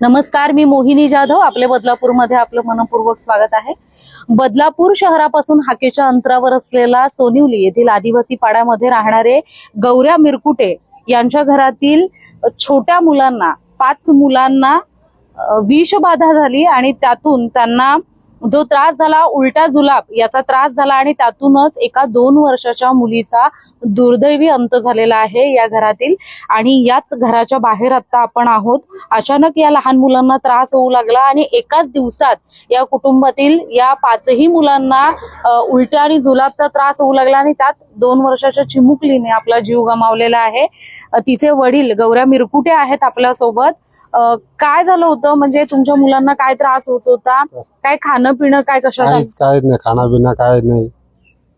नमस्कार मी मोहिनी जाधव. आपले बदलापूरमध्ये आपलं मनपूर्वक स्वागत आहे. बदलापूर शहरापासून हाकेच्या अंतरावर असलेला सोनिवली येथील आदिवासी पाड्यामध्ये राहणारे गौऱ्या मिरकुटे यांच्या घरातील छोट्या मुलांना पाच मुलांना विषबाधा झाली आणि त्यातून त्यांना जो त्रास झाला उलटा जुलाब याचा त्रास झाला आणि त्यातूनच एका दोन वर्षाच्या मुलीचा दुर्दैवी अंत झालेला आहे या घरातील. आणि याच घराच्या बाहेर आता आपण आहोत. अचानक या लहान मुलांना त्रास होऊ लागला आणि एकाच दिवसात या कुटुंबातील या पाचही मुलांना उलट्या आणि जुलाबचा त्रास होऊ लागला आणि त्यात दोन वर्षाच्या चिमुकलीने आपला जीव गमावलेला आहे. तिचे वडील गौऱ्या मिरकुटे आहेत आपल्यासोबत. काय झालं होतं? म्हणजे तुमच्या मुलांना काय त्रास होत होता? काय खाणं पिणं काय कशा काहीच काहीच नाही खानापिना काय नाही.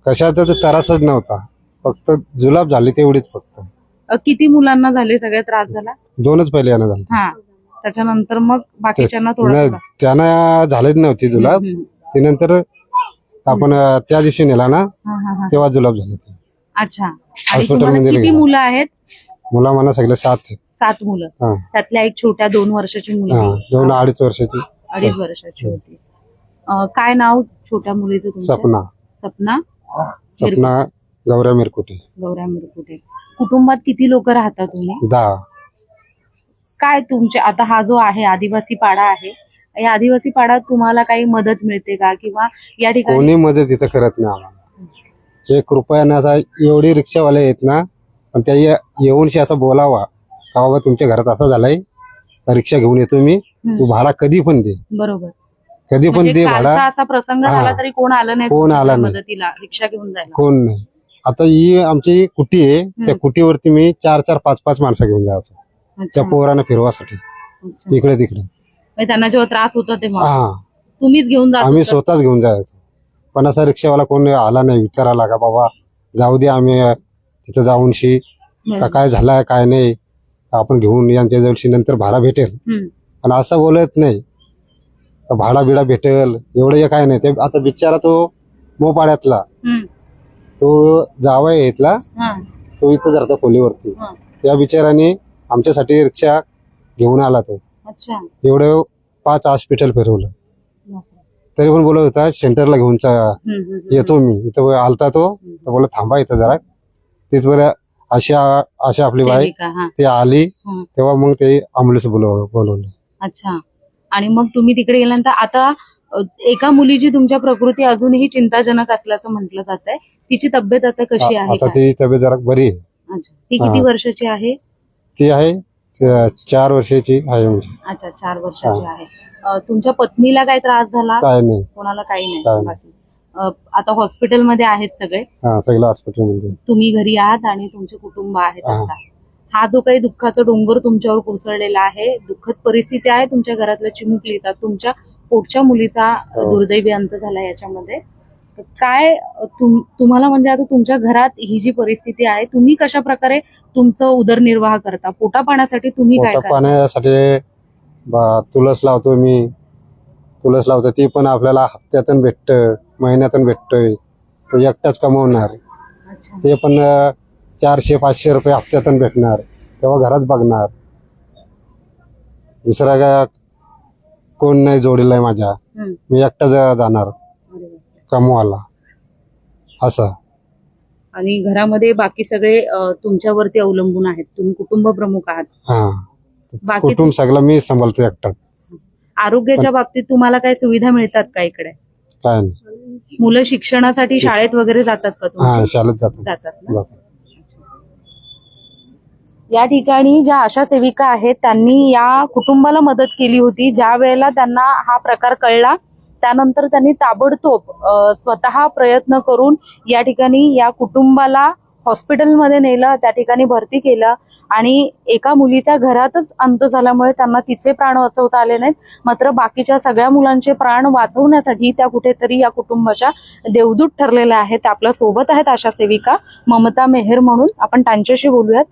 कशाचा तर त्रासच नव्हता. फक्त जुलाब झाली तेवढीच फक्त. किती मुलांना झाले सगळे त्रास झाला? दोनच पहिले यानं झालं. हा. त्याच्यानंतर मग बाकीच्यांना थोडा नाही थोडा. त्यांना झालीच नव्हती जुलाब. हम्म. ते नंतर आपण अं, त्या दिवशी नेला ना हा, हा, हा. तेव्हा जुलाब झाले ते. अच्छा. आणि हॉस्पिटल तुम्हाला मध्ये किती गेला. मुलं आहेत? मुला मला सगळे सात आहेत. सात मुलं. हा. त्यातल्या एक छोट्या दोन वर्षाची हा मुलगी दोन अडीच वर्षाची. अडीच वर्षाची होती. अं, काय नाव छोट्या मुलीचं तुमच्या सपना. सपना? सपना गौऱ्या मिरकुटे. गौऱ्या मिरकुटे. कुटुंबात किती लोक राहता तुम्ही? दहा. काय तुमचे आता हा जो आहे आदिवासी पाडा आहे या आदिवासी पाड्यात तुम्हाला काही मदत मिळते का? किंवा या ठिकाणी कोणी मदत इथं करत नाही आम्हाला. एक रुपयानं असा एवढी रिक्षावाले येत ना पण त्या ये- येऊनशी असं बोलावा का बाबा तुमच्या घरात असं झालंय रिक्षा घेऊन येतो मी तू भाडा कधी पण दे. बरोबर. कधी पण म्हणजे दे भाडा असा प्रसंग. झाला तरी कोण आलं नाही कोण आलं नाही. मदतीला रिक्षा घेऊन जायला कोण नाही आता ही आमची कुटी आहे त्या कुटीवरती मी चार चार पाच पाच माणसं घेऊन जायचो. त्या पोरांना फिरवासाठी. इकडे तिकडे म्हणजे त्यांना जेव्हा त्रास होता तेव्हा हा तुम्हीच घेऊन जात आम्ही. स्वतःच घेऊन जायचो पण असा रिक्षावाला कोण आला नाही विचारायला का बाबा जाऊ दे आम्ही तिथं जाऊनशी. काय झालाय काय नाही आपण घेऊन यांच्या जवळशी नंतर भाडा भेटेल. पण असं बोलत नाही भाडा बिडा भेटेल एवढं हे काय नाही. ते आता बिचारा तो मोपाड्यातला. हम्म. तो जावाय इथला. हा. तो इथं जातो खोलीवरती. हा. त्या बिचाराने आमच्यासाठी रिक्षा घेऊन आला तो. अच्छा. एवढं पाच हॉस्पिटल फिरवलं. बापरे. तरी पण बोलत होता सेंटरला घेऊन चा- हम्म, हम्म, हम्म. येतो मी. इथं आलता तो. तर बोला थांबा इथं जरा. बरं अशा अशा आपली बाई हा. ती आली. तेव्हा मग ते अम्बुलन्स बोलव बोलवलं. अच्छा. आणि मग तुम्ही तिकडे गेल्यानंतर आता एका मुलीची तुमच्या प्रकृती अजूनही चिंताजनक असल्याचं म्हटलं जात आहे तिची तब्येत आता कशी आहे आता काय? ती तब्येत जरा बरी आहे. अच्छा. ती किती हा. वर्षाची आहे? ती आहे च- चार वर्षाची आहे म्हणजे अच्छा चार वर्षाची आहे. अ, तुमच्या पत्नीला काय त्रास झाला? काय नाही. कोणाला काही नाही. नाही. बाकी. अ, आता हॉस्पिटलमध्ये आहेत सगळे? हा सगळं हॉस्पिटलमध्ये. तुम्ही घरी आहात आणि तुमचे कुटुंब आहेत हा. आता. हा जो काही दुःखाचा डोंगर तुमच्यावर कोसळलेला आहे दुःखद परिस्थिती आहे तुमच्या घरातल्या चिमुकलीचा तुमच्या पोटच्या मुलीचा हो. दुर्दैवी अंत झाला याच्यामध्ये. काय तुम- तुम्हाला म्हणजे आता तुमच्या घरात ही जी परिस्थिती आहे तुम्ही कशा प्रकारे तुमचं उदरनिर्वाह करता? पोटा पाण्यासाठी तुम्ही काय पोटा करता? पाण्यासाठी बा- तुळस लावतो मी. तुळस लावतो ती पण आपल्याला हप्त्यातून भेटत महिन्यातून भेटतोय. तो एकटाच कमवणार. अच्छा. ते पण अं, चारशे पाचशे रुपये हप्त्यातून भेटणार. तेव्हा घरात बघणार. दुसरा काय कोण नाही जोडीला आहे माझ्या. मी एकटा जाणार. कमवायला. असं. आणि घरामध्ये बाकी सगळे अ, तुमच्यावरती अवलंबून आहेत. तुम्ही कुटुंब प्रमुख आहात. हा. बाकी कुटुंब सगळं मी सांभाळतो एकटाच. आरोग्याच्या बाबतीत तुम्हाला काही सुविधा मिळतात का इकडे? काय नाही. मुलं शिक्षणासाठी शाळेत वगैरे जातात का हा तुम्ही शाळेत जातो जातात ना? जातो. या ठिकाणी ज्या आशा सेविका आहेत त्यांनी या कुटुंबाला मदत केली होती. ज्या वेळेला त्यांना हा प्रकार कळला त्यानंतर त्यांनी ताबडतोब स्वतः प्रयत्न करून या ठिकाणी या कुटुंबाला हॉस्पिटलमध्ये नेलं त्या ठिकाणी भरती केलं आणि एका मुलीच्या घरातच अंत झाल्यामुळे त्यांना तिचे प्राण वाचवता आले नाहीत. मात्र बाकीच्या सगळ्या मुलांचे प्राण वाचवण्यासाठी त्या कुठेतरी या कुटुंबाच्या देवदूत ठरलेल्या आहेत. त्या आपल्यासोबत आहेत आशा सेविका ममता मेहर म्हणून. आपण त्यांच्याशी बोलूयात.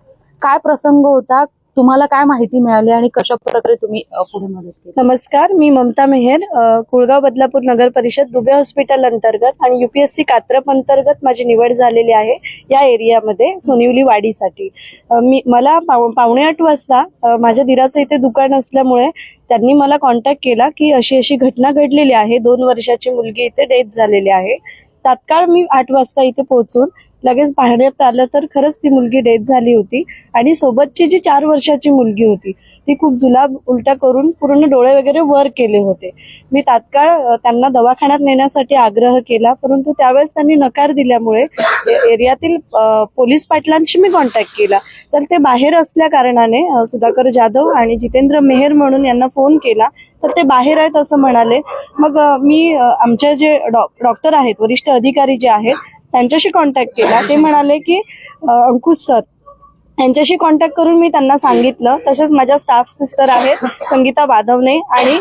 काय प्रसंग होता? तुम्हाला काय माहिती मिळाली आणि कशा प्रकारे तुम्ही पुढे मदत केली? नमस्कार मी ममता मेहेर कुळगाव बदलापूर नगर परिषद दुबे हॉस्पिटल अंतर्गत आणि युपीएससी कात्रप अंतर्गत माझी निवड झालेली आहे या एरियामध्ये सोनिवली वाडीसाठी. मी मला पाव- पावणे आठ वाजता माझ्या दिराचं इथे दुकान असल्यामुळे त्यांनी मला कॉन्टॅक्ट केला की अशी अशी घटना घडलेली आहे. दोन वर्षाची मुलगी इथे डेथ झालेली आहे. तात्काळ मी आठ वाजता इथे पोहोचून लगेच पाहण्यात आलं तर खरंच ती मुलगी डेथ झाली होती. आणि सोबतची जी चार वर्षाची मुलगी होती ती खूप जुलाब उलटा करून पूर्ण डोळे वगैरे वर केले होते. मी तात्काळ त्यांना दवाखान्यात नेण्यासाठी आग्रह केला परंतु त्यावेळेस त्यांनी नकार दिल्यामुळे एरियातील पोलीस पाटलांशी मी कॉन्टॅक्ट केला. तर ते बाहेर असल्या कारणाने सुधाकर जाधव आणि जितेंद्र मेहर म्हणून यांना फोन केला तर ते बाहेर आहेत असं म्हणाले. मग मी आमच्या जे डॉक्टर आहेत वरिष्ठ अधिकारी जे आहेत त्यांच्याशी कॉन्टॅक्ट केला. ते म्हणाले की अंकुश सर यांच्याशी कॉन्टॅक्ट करून मी त्यांना सांगितलं. तसेच माझ्या स्टाफ सिस्टर आहेत संगीता वाधवणे आणि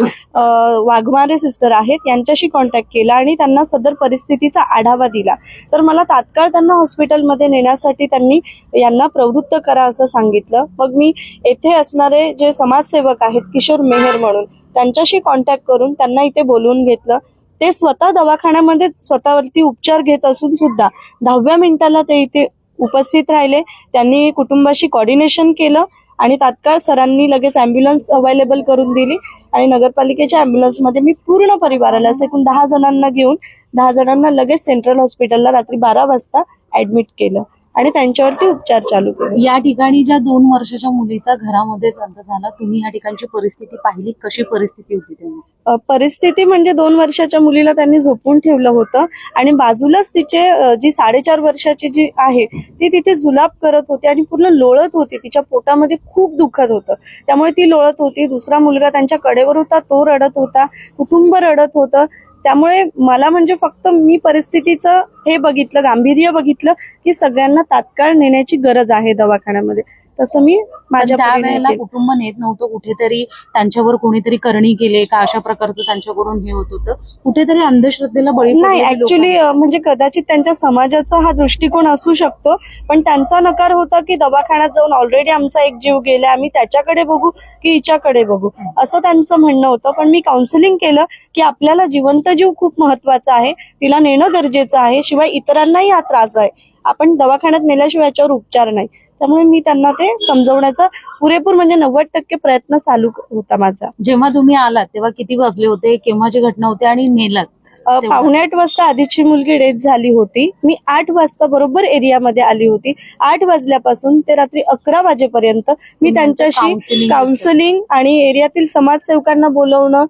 वाघमारे सिस्टर आहेत यांच्याशी कॉन्टॅक्ट केला आणि त्यांना सदर परिस्थितीचा आढावा दिला. तर मला तात्काळ त्यांना हॉस्पिटलमध्ये नेण्यासाठी त्यांनी यांना प्रवृत्त करा असं सांगितलं. मग मी येथे असणारे जे समाजसेवक आहेत किशोर मेहर म्हणून त्यांच्याशी कॉन्टॅक्ट करून त्यांना इथे बोलवून घेतलं. ते स्वतः दवाखान्यामध्ये स्वतःवरती उपचार घेत असून सुद्धा दहाव्या मिनिटाला ते इथे उपस्थित राहिले. त्यांनी कुटुंबाशी कॉर्डिनेशन केलं आणि तात्काळ सरांनी लगेच अँब्युलन्स अवेलेबल करून दिली. आणि नगरपालिकेच्या अँब्युलन्समध्ये मी पूर्ण परिवाराला असे एकूण दहा जणांना घेऊन दहा जणांना लगेच सेंट्रल हॉस्पिटलला रात्री बारा वाजता ऍडमिट केलं. आणि त्यांच्यावरती उपचार चालू केले या ठिकाणी ज्या दोन वर्षाच्या मुलीचा घरामध्येच अंत झाला तुम्ही या ठिकाणची परिस्थिती पाहिली कशी परिस्थिती होती तेव्हा? परिस्थिती म्हणजे दोन वर्षाच्या मुलीला त्यांनी झोपून ठेवलं होतं आणि बाजूलाच तिचे जी साडेचार वर्षाची जी आहे ती तिथे जुलाब करत होती आणि पूर्ण लोळत होती. तिच्या पोटामध्ये खूप दुखत होतं. त्यामुळे ती लोळत होती. दुसरा मुलगा त्यांच्या कडेवर होता तो रडत होता कुटुंब रडत होतं. त्यामुळे मला म्हणजे फक्त मी परिस्थितीचं हे बघितलं गांभीर्य बघितलं की सगळ्यांना तात्काळ नेण्याची गरज आहे दवाखान्यामध्ये. तसं मी माझ्या त्यावेळेला. कुटुंब नेत नव्हतं कुठेतरी त्यांच्यावर कोणीतरी करणी केले का अशा प्रकारचं त्यांच्याकडून हे होत होतं कुठेतरी अंधश्रद्धेला बळी नाही ऍक्च्युली. म्हणजे कदाचित त्यांच्या समाजाचा हा दृष्टिकोन असू शकतो पण त्यांचा नकार होता की दवाखान्यात जाऊन ऑलरेडी आमचा एक जीव गेला आम्ही त्याच्याकडे बघू की हिच्याकडे बघू असं त्यांचं म्हणणं होतं पण मी काउन्सिलिंग केलं की आपल्याला जिवंत जीव खूप महत्त्वाचा आहे तिला नेणं गरजेचं आहे शिवाय इतरांनाही हा त्रास आहे आपण दवाखान्यात नेल्याशिवाय याच्यावर उपचार नाही त्यामुळे मी त्यांना ते समजवण्याचा पुरेपूर म्हणजे नव्वद टक्के प्रयत्न चालू होता माझा. जेव्हा तुम्ही आलात तेव्हा किती वाजले होते केव्हाची घटना होती आणि नेलात? पावणे आठ वाजता आधीची मुलगी डेथ झाली होती. मी आठ वाजता बरोबर एरियामध्ये आली होती. आठ वाजल्यापासून ते रात्री अकरा वाजेपर्यंत मी त्यांच्याशी counseling काउन्सिलिंग आणि एरियातील समाजसेवकांना बोलवणं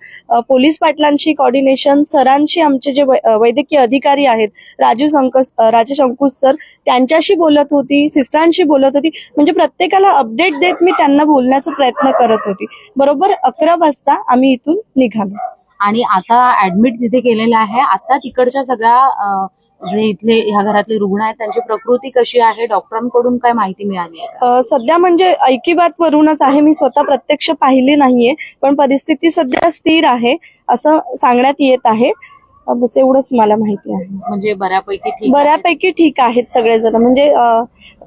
पोलीस पाटलांशी कॉर्डिनेशन सरांशी आमचे जे वैद्यकीय अधिकारी आहेत राजू संकस राजेश अंकुश सर त्यांच्याशी बोलत होती सिस्टरांशी बोलत होती. म्हणजे प्रत्येकाला अपडेट देत मी त्यांना बोलण्याचा प्रयत्न करत होती. बरोबर अकरा वाजता आम्ही इथून निघालो. आणि आता ऍडमिट तिथे केलेलं आहे आता तिकडच्या सगळ्या जे इथले ह्या घरातले रुग्ण आहेत त्यांची प्रकृती कशी आहे डॉक्टरांकडून काय माहिती मिळाली आहे सध्या म्हणजे ऐकिवात वरूनच आहे मी स्वतः प्रत्यक्ष पाहिली नाहीये पण परिस्थिती सध्या स्थिर आहे असं सांगण्यात येत आहे. बस एवढंच मला माहिती आहे. म्हणजे बऱ्यापैकी. बऱ्यापैकी ठीक आहेत सगळेजण. म्हणजे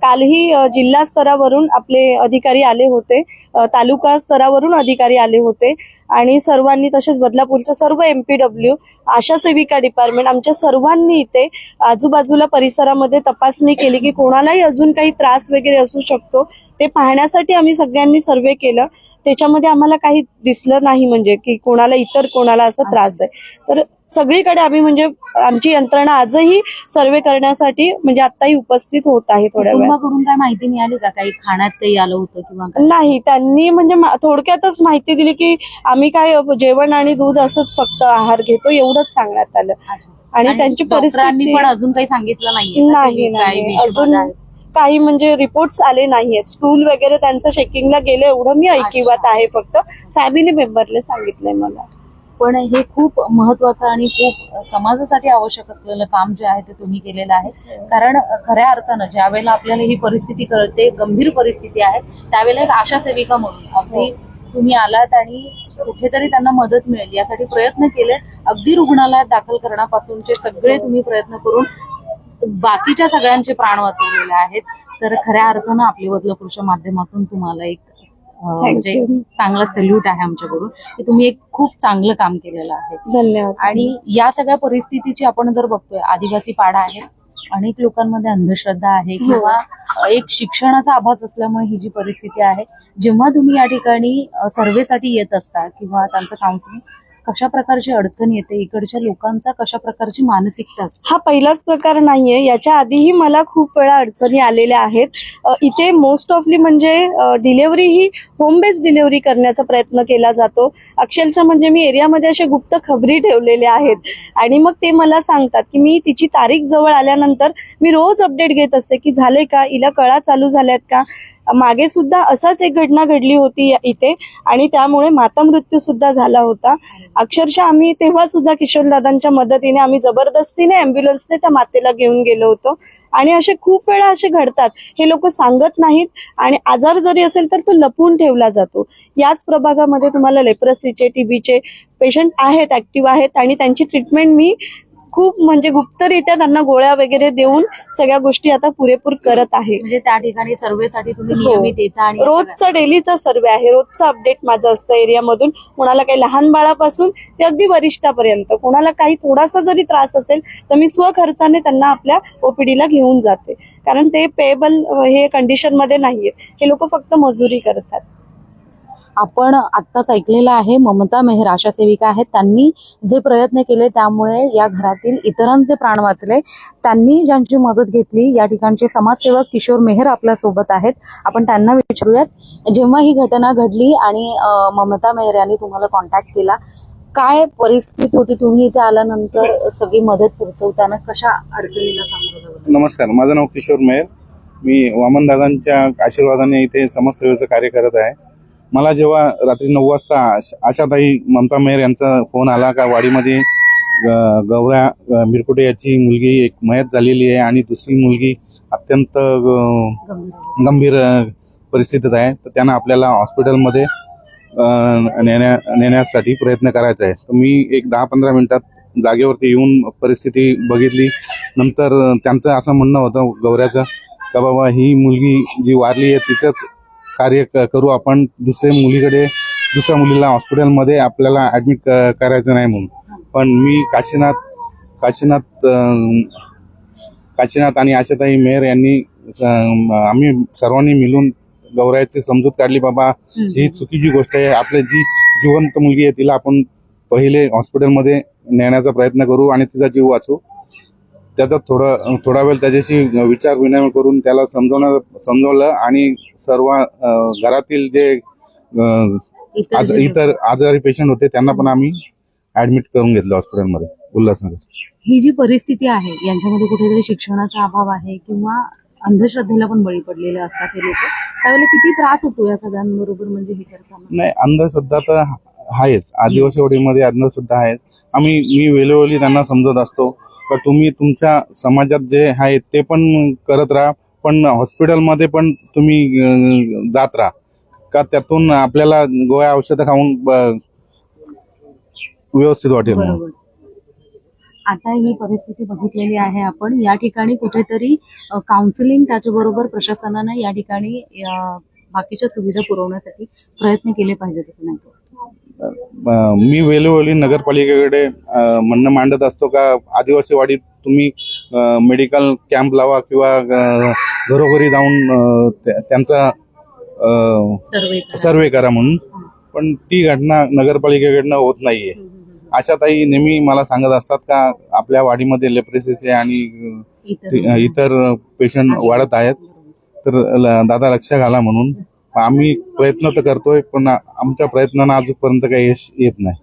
कालही जिल्हा स्तरावरून आपले अधिकारी आले होते. तालुका स्तरावरून अधिकारी आले होते. आणि सर्वांनी तसेच बदलापूरच्या सर्व एमपीडब्ल्यू आशा सेविका डिपार्टमेंट आमच्या सर्वांनी इथे आजूबाजूला परिसरामध्ये तपासणी केली की कोणालाही अजून काही त्रास वगैरे असू शकतो. ते पाहण्यासाठी आम्ही सगळ्यांनी सर्वे केलं. त्याच्यामध्ये आम्हाला काही दिसलं नाही म्हणजे की कोणाला इतर कोणाला असा त्रास आहे. तर सगळीकडे आम्ही म्हणजे आमची यंत्रणा आजही सर्वे करण्यासाठी म्हणजे आताही उपस्थित होत आहे थोड्या वेळात. कुटुंबाकडून काय माहिती मिळाली का? काही खाण्यात काही आलं होतं किंवा नाही त्यांनी म्हणजे थोडक्यातच माहिती दिली की आम्ही काय जेवण आणि दूध असंच फक्त आहार घेतो एवढंच सांगण्यात आलं. आणि त्यांची परिस्थिती पण अजून काही सांगितलं नाही अजून? काही म्हणजे रिपोर्ट्स आले नाहीयेत. स्टूल वगैरे त्यांचं चेकिंगला गेले एवढं मी ऐकिवात आहे फक्त. फॅमिली मेंबरने सांगितलंय मला. पण हे खूप महत्वाचं आणि खूप समाजासाठी आवश्यक असलेलं काम जे आहे ते तुम्ही केलेलं आहे. कारण खऱ्या अर्थानं ज्या वेळेला आपल्याला ही परिस्थिती कळते गंभीर परिस्थिती आहे त्यावेळेला एक आशा सेविका म्हणून. अगदी तुम्ही आलात आणि कुठेतरी त्यांना मदत मिळेल यासाठी प्रयत्न केले. अगदी रुग्णालयात दाखल करण्यापासूनचे सगळे तुम्ही प्रयत्न करून बाकीच्या सगळ्यांचे प्राण वाचवलेले आहेत. तर खऱ्या अर्थानं आपली बदलापूरच्या माध्यमातून तुम्हाला एक म्हणजे. चांगला सल्यूट आहे आमच्याकडून. की तुम्ही एक खूप चांगलं काम केलेलं आहे. धन्यवाद. आणि या सगळ्या परिस्थितीची आपण जर बघतोय आदिवासी पाडा आहे अनेक लोकांमध्ये अंधश्रद्धा आहे किंवा एक शिक्षणाचा अभाव असल्यामुळे ही जी परिस्थिती आहे जेव्हा तुम्ही या ठिकाणी सर्वेसाठी येत असता किंवा त्यांचं काउन्सिलिंग कशा प्रकारची अडचण येते? इकडच्या लोकांचा कशा प्रकारची मानसिकता असते? हा पहिलाच प्रकार नाहीये. याच्या आधीही मला खूप वेळा अडचणी आलेल्या आहेत. इथे मोस्ट ऑफली म्हणजे डिलेव्हरी ही होम बेस्ड डिलेव्हरी करण्याचा प्रयत्न केला जातो. अक्षरशः म्हणजे मी एरियामध्ये असे गुप्त खबरी ठेवलेल्या आहेत. आणि मग ते मला सांगतात की मी तिची तारीख जवळ आल्यानंतर मी रोज अपडेट घेत असते की झाले का? हिला कळा चालू झाल्यात का? मागे सुद्धा असाच एक घटना घडली होती इथे आणि त्यामुळे माता मृत्यू सुद्धा झाला होता. अक्षरशः आम्ही तेव्हा सुद्धा किशोरदादांच्या मदतीने आम्ही जबरदस्तीने अँब्युलन्सने त्या मातेला घेऊन गेलो होतो. आणि असे खूप वेळा असे घडतात. हे लोक सांगत नाहीत आणि आजार जरी असेल तर तो लपवून ठेवला जातो. याच प्रभागामध्ये तुम्हाला लेप्रसीचे टीबीचे पेशंट आहेत ऍक्टिव्ह आहेत आणि त्यांची ट्रीटमेंट मी खूप म्हणजे गुप्तरित्या त्यांना गोळ्या वगैरे देऊन सगळ्या गोष्टी आता पुरेपूर करत आहे. म्हणजे त्या ठिकाणी सर्वेसाठी तुम्ही हो. नियमित येता आणि या सगळ्या- रोजचा डेलीचा सर्वे आहे. रोजचा अपडेट माझं असतं एरियामधून. कोणाला काही लहान बाळापासून ते अगदी वरिष्ठापर्यंत. कोणाला काही थोडासा जरी त्रास असेल तर मी स्वखर्चाने त्यांना आपल्या ओपीडीला घेऊन जाते. कारण ते पेएबल हे कंडिशनमध्ये नाहीये. हे लोक फक्त मजुरी करतात. आपण आत्ताच ऐकलेलं आहे ममता मेहर आशा सेविका आहेत. त्यांनी जे प्रयत्न केले त्यामुळे या घरातील इतरांचे प्राण वाचले त्यांनी ज्यांची मदत घेतली या ठिकाणचे समाजसेवक किशोर मेहर आपल्यासोबत आहेत. आपण त्यांना विचारूयात. जेव्हा ही घटना घडली आणि ममता मेहर यांनी तुम्हाला कॉन्टॅक्ट केला काय परिस्थिती होती? तुम्ही इथे आल्यानंतर सगळी मदत पोहोचवताना कशा अडचणीला सामोरं नमस्कार. माझं नाव किशोर मेहर. मी वामनदादांच्या आशीर्वादाने इथे समाजसेवेचं कार्य करत आहे. मला जेव्हा रात्री नऊ वाजता आशाताई ममता मेहर यांचा फोन आला का वाडीमध्ये ग- गौऱ्या मिरकुटे याची मुलगी एक मयत झालेली आहे आणि दुसरी मुलगी अत्यंत गंभीर परिस्थितीत आहे तर त्यांना आपल्याला हॉस्पिटलमध्ये नेण्या नेण्यासाठी प्रयत्न करायचा आहे. तर मी एक दहा पंधरा मिनिटात जागेवरती येऊन परिस्थिती बघितली. नंतर त्यांचं असं म्हणणं होतं गौऱ्याचं का बाबा ही मुलगी जी वारली आहे तिचंच कार्य करू आपण दुसऱ्या मुलीकडे दुसऱ्या मुलीला हॉस्पिटलमध्ये आपल्याला ऍडमिट करायचं नाही म्हणून. पण मी काशीनाथ काशीनाथ काशीनाथ आणि आशाताई मेहर यांनी आम्ही सर्वांनी मिळून गौरायाची समजूत काढली बाबा ही चुकीची गोष्ट आहे. आपली जी जिवंत मुलगी आहे तिला आपण पहिले हॉस्पिटलमध्ये नेण्याचा प्रयत्न करू आणि तिचा जीव वाचू त्याचा थोडा थोडा वेळ त्याच्याशी विचार विनिमय करून त्याला समजवणार समजवलं आणि सर्व घरातील जे आज- इतर आजारी पेशंट होते त्यांना पण आम्ही ऍडमिट करून घेतलं हॉस्पिटलमध्ये उल्हासनगर. ही जी परिस्थिती आहे यांच्यामध्ये कुठेतरी शिक्षणाचा अभाव आहे किंवा अंधश्रद्धेला पण बळी पडलेले असतात हे लोक त्यावेळेला किती त्रास होतो या सगळ्यांबरोबर म्हणजे हे करताना नाही अंधश्रद्धा तर आहेच आदिवासीवाडीमध्ये अंधश्रद्धा आहेच आम्ही मी वेळोवेळी त्यांना समजत असतो. का तुम्ही तुमच्या समाजात जे आहे ते पण करत राहा पण हॉस्पिटलमध्ये पण तुम्ही जात राहा. का त्यातून आपल्याला गोळ्या औषधं खाऊन व्यवस्थित वाटेल म्हणून. आता ही परिस्थिती बघितलेली आहे आपण. या ठिकाणी कुठेतरी काउन्सिलिंग त्याच्याबरोबर प्रशासनानं या ठिकाणी बाकीच्या सुविधा पुरवण्यासाठी प्रयत्न केले पाहिजेत असं नाही मी वेळोवेळी नगरपालिकेकडे म्हणणं मांडत असतो का आदिवासी वाडीत तुम्ही मेडिकल कॅम्प लावा किंवा घरोघरी जाऊन त्यांचा सर्वे करा. म्हणून. पण ती घटना नगरपालिकेकडनं होत नाहीये. हम्म. आशाताई नेहमी मला सांगत असतात का आपल्या वाडीमध्ये लेप्रेसिसचे आणि इतर. पेशंट वाढत आहेत. तर दादा लक्ष घाला म्हणून. आम्ही प्रयत्न तर करतोय पण आमच्या प्रयत्नांना अजूनपर्यंत काही यश येत नाही.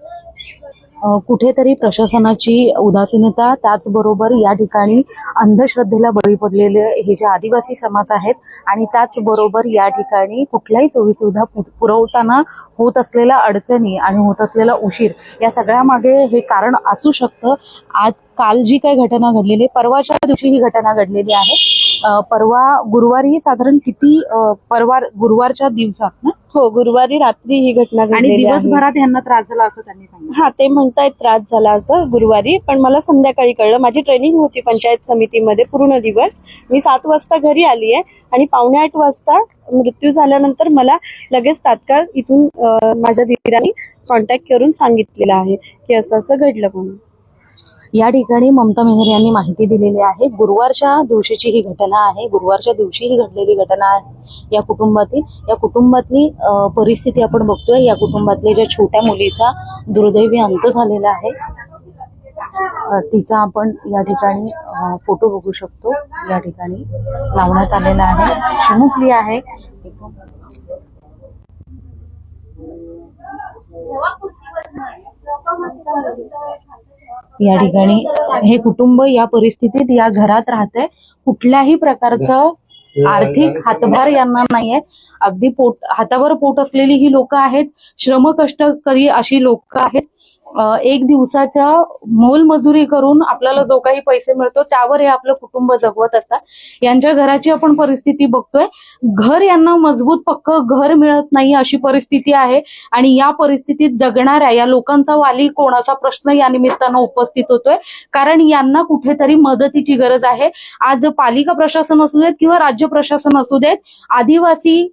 कुठेतरी प्रशासनाची उदासीनता त्याचबरोबर या ठिकाणी अंधश्रद्धेला बळी पडलेले हे जे आदिवासी समाज आहेत आणि त्याचबरोबर या ठिकाणी कुठल्याही सोयीसुविधा पुरवताना होत असलेल्या अडचणी आणि होत असलेला उशीर या सगळ्यामागे हे कारण असू शकतं. आज काल जी काही घटना घडलेली आहे, परवाच्या दिवशी ही घटना घडलेली आहे. परवा गुरुवारी साधारण किती परवा गुरुवारच्या दिवसात ना? हो गुरुवारी रात्री ही घटना आणि दिवसभरात यांना त्रास झाला असं त्यांनी सांगितलं. हा ते म्हणतायत त्रास झाला असं गुरुवारी पण मला संध्याकाळी कळलं. माझी ट्रेनिंग होती पंचायत समितीमध्ये पूर्ण दिवस. मी सात वाजता घरी आली आहे आणि पावणे आठ वाजता मृत्यू झाल्यानंतर मला लगेच तात्काळ इथून माझ्या दिराने कॉन्टॅक्ट करून सांगितलेलं आहे की असं असं घडलं म्हणून. या ठिकाणी ममता मेहर यांनी माहिती दिलेली आहे. गुरुवारच्या दिवशीची ही घटना आहे. गुरुवारच्या दिवशी ही घडलेली घटना आहे. या कुटुंबातील या कुटुंबातली परिस्थिती आपण बघतोय. या कुटुंबातल्या ज्या छोट्या मुलीचा दुर्दैवी अंत झालेला आहे तिचा आपण या ठिकाणी फोटो बघू शकतो. या ठिकाणी लावण्यात आलेला आहे. चिमुकली आहे. या ठिकाणी. हे कुटुंब या परिस्थितीत या घरात राहतंय. कुठल्याही प्रकारचं आर्थिक हातभार यांना नाहीये. अगदी पोट हातावर पोट असलेली ही लोक आहेत. श्रमकष्टकरी अशी लोक आहेत. एक दिवसाच्या मोलमजुरी करून आपल्याला जो काही पैसे मिळतो त्यावर हे आपलं कुटुंब जगवत असतात. यांच्या घराची आपण परिस्थिती बघतोय. घर यांना मजबूत पक्क घर मिळत नाही अशी परिस्थिती आहे. आणि या परिस्थितीत जगणाऱ्या या लोकांचा वाली कोणाचा प्रश्न या निमित्तानं उपस्थित होतोय. कारण यांना कुठेतरी मदतीची गरज आहे. आज पालिका प्रशासन असू देत किंवा राज्य प्रशासन असू देत आदिवासी